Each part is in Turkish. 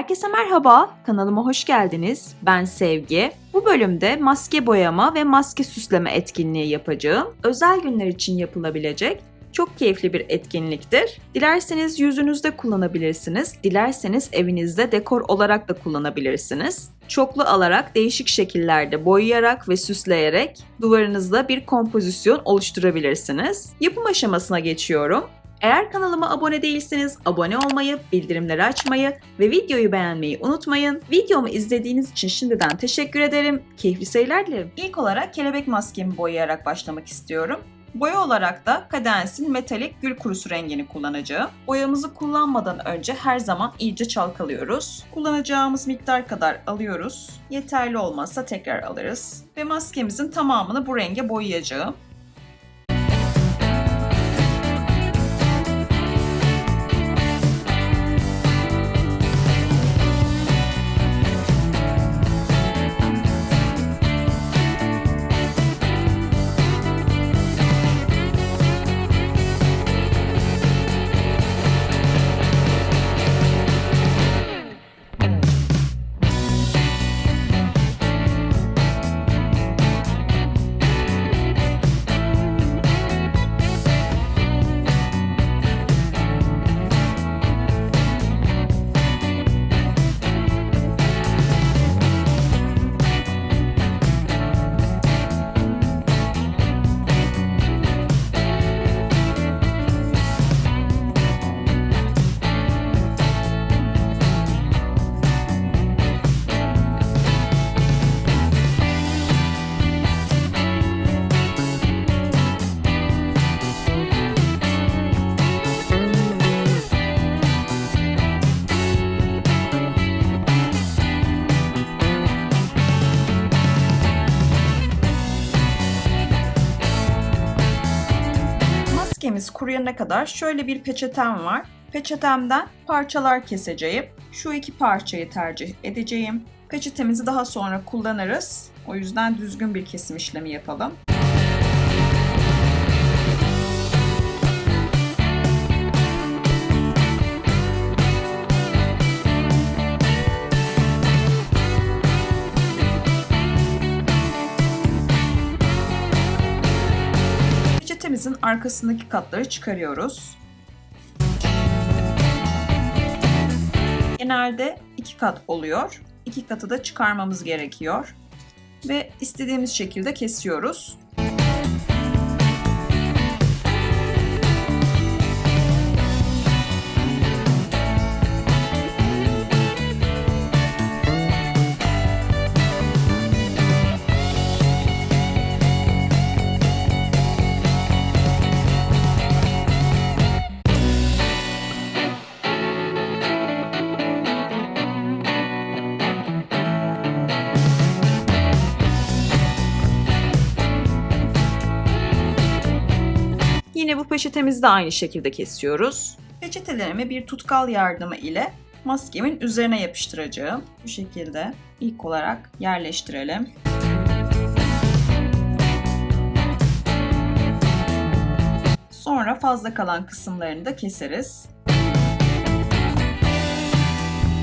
Herkese merhaba, kanalıma hoş geldiniz. Ben Sevgi. Bu bölümde maske boyama ve maske süsleme etkinliği yapacağım. Özel günler için yapılabilecek çok keyifli bir etkinliktir. Dilerseniz yüzünüzde kullanabilirsiniz, dilerseniz evinizde dekor olarak da kullanabilirsiniz. Çoklu alarak değişik şekillerde boyayarak ve süsleyerek duvarınızda bir kompozisyon oluşturabilirsiniz. Yapım aşamasına geçiyorum. Eğer kanalıma abone değilseniz abone olmayı, bildirimleri açmayı ve videoyu beğenmeyi unutmayın. Videomu izlediğiniz için şimdiden teşekkür ederim. Keyifli seyirler dilerim. İlk olarak kelebek maskemi boyayarak başlamak istiyorum. Boya olarak da Cadenz'in metalik gül kurusu rengini kullanacağım. Boyamızı kullanmadan önce her zaman iyice çalkalıyoruz. Kullanacağımız miktar kadar alıyoruz. Yeterli olmazsa tekrar alırız. Ve maskemizin tamamını bu renge boyayacağım. Maskemiz kuruyana kadar şöyle bir peçetem var. Peçetemden parçalar keseceğim. Şu iki parçayı tercih edeceğim. Peçetemizi daha sonra kullanırız. O yüzden düzgün bir kesim işlemi yapalım. Arkasındaki katları çıkarıyoruz. Genelde iki kat oluyor. İki katı da çıkarmamız gerekiyor. Ve istediğimiz şekilde kesiyoruz. Yine bu peçetemizi de aynı şekilde kesiyoruz. Peçetelerimi bir tutkal yardımı ile maskemin üzerine yapıştıracağım. Bu şekilde ilk olarak yerleştirelim. Sonra fazla kalan kısımlarını da keseriz.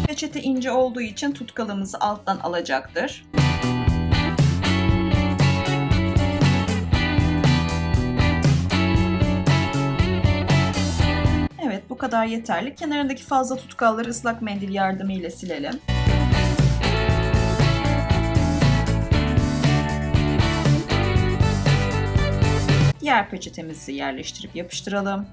Peçete ince olduğu için tutkalımızı alttan alacaktır. Kadar yeterli. Kenarındaki fazla tutkalları ıslak mendil yardımıyla silelim. Diğer peçetemizi yerleştirip yapıştıralım.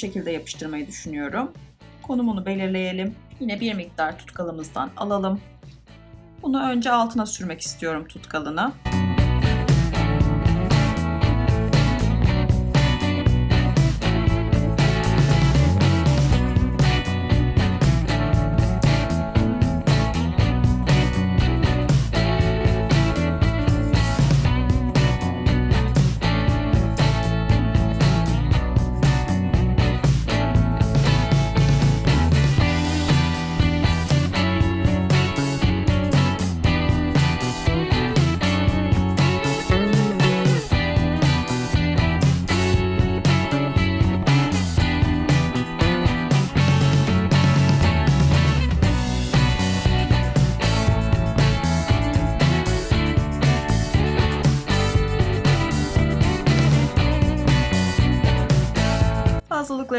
Şekilde yapıştırmayı düşünüyorum. Konumunu belirleyelim. Yine bir miktar tutkalımızdan alalım. Bunu önce altına sürmek istiyorum tutkalını.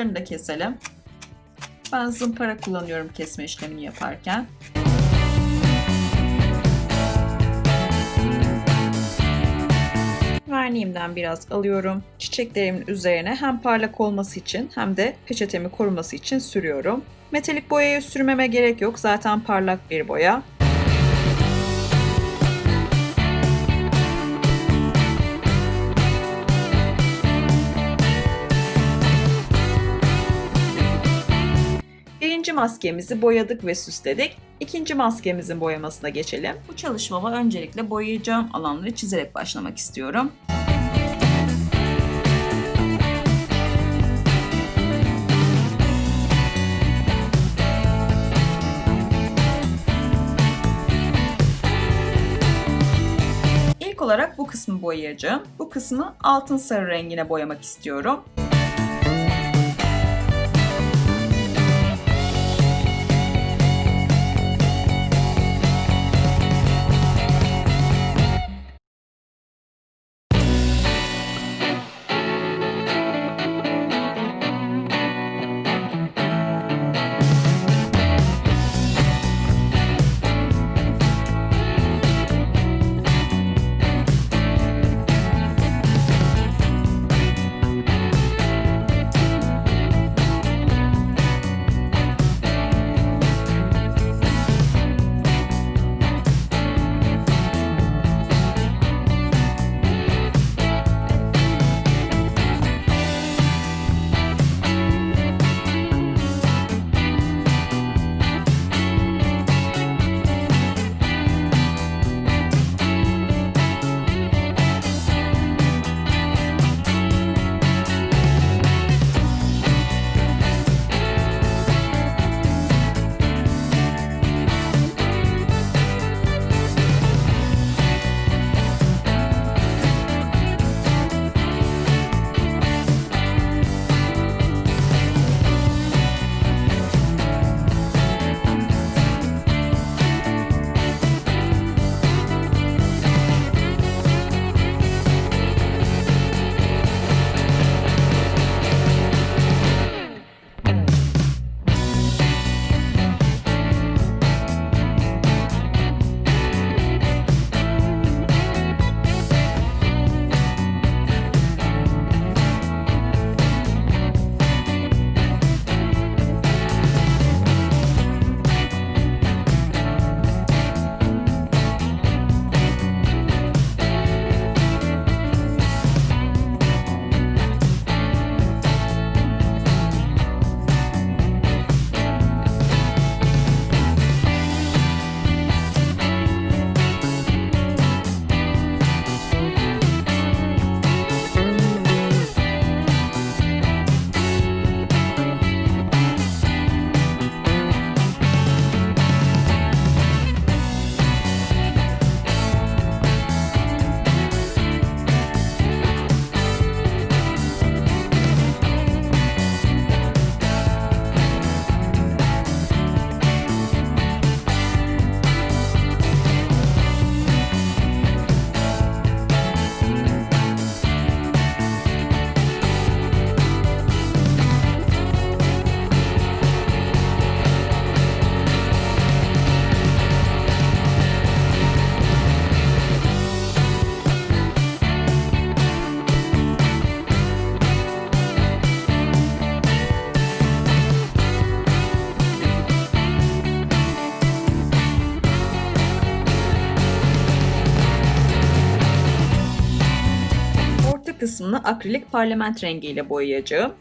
Fazlalıklarını da keselim. Ben zımpara kullanıyorum kesme işlemini yaparken. Verniğimden biraz alıyorum. Çiçeklerimin üzerine hem parlak olması için hem de peçetemi koruması için sürüyorum. Metalik boyayı sürmeme gerek yok. Zaten parlak bir boya. Birinci maskemizi boyadık ve süsledik. İkinci maskemizin boyamasına geçelim. Bu çalışmama öncelikle boyayacağım alanları çizerek başlamak istiyorum. İlk olarak bu kısmı boyayacağım. Bu kısmı altın sarı rengine boyamak istiyorum. Kısmını akrilik parlament rengiyle boyayacağım.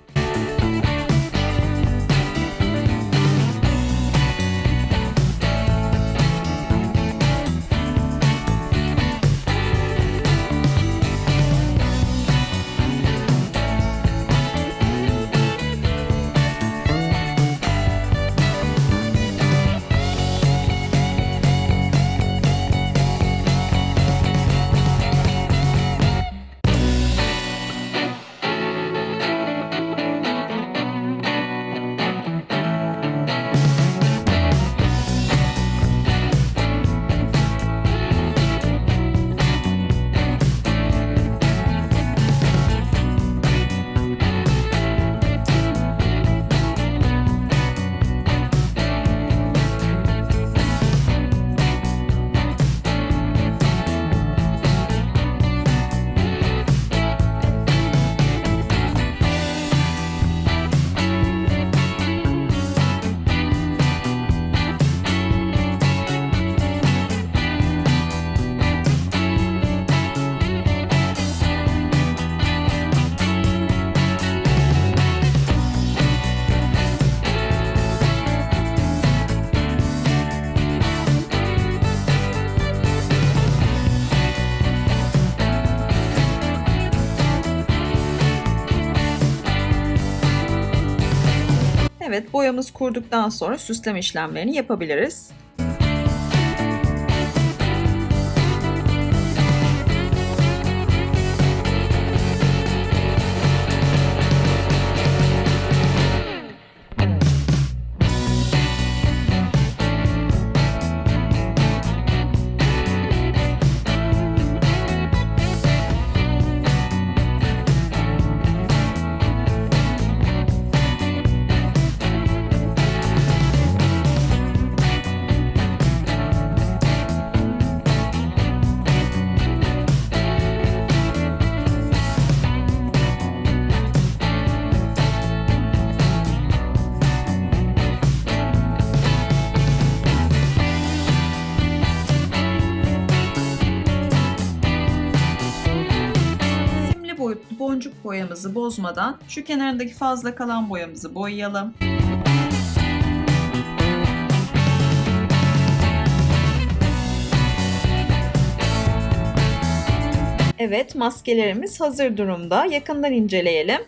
Evet, boyamız kurduktan sonra süsleme işlemlerini yapabiliriz. Boyamızı bozmadan şu kenarındaki fazla kalan boyamızı boyayalım. Evet, maskelerimiz hazır durumda. Yakından inceleyelim.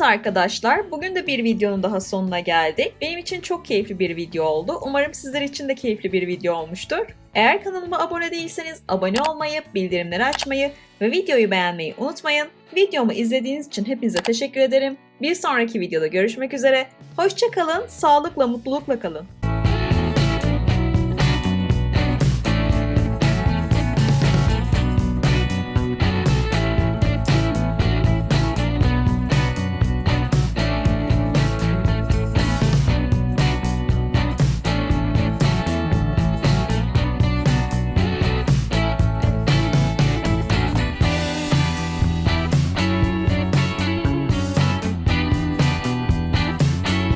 Evet arkadaşlar, bugün de bir videonun daha sonuna geldik. Benim için çok keyifli bir video oldu. Umarım sizler için de keyifli bir video olmuştur. Eğer kanalıma abone değilseniz abone olmayı, bildirimleri açmayı ve videoyu beğenmeyi unutmayın. Videomu izlediğiniz için hepinize teşekkür ederim. Bir sonraki videoda görüşmek üzere. Hoşçakalın, sağlıkla, mutlulukla kalın.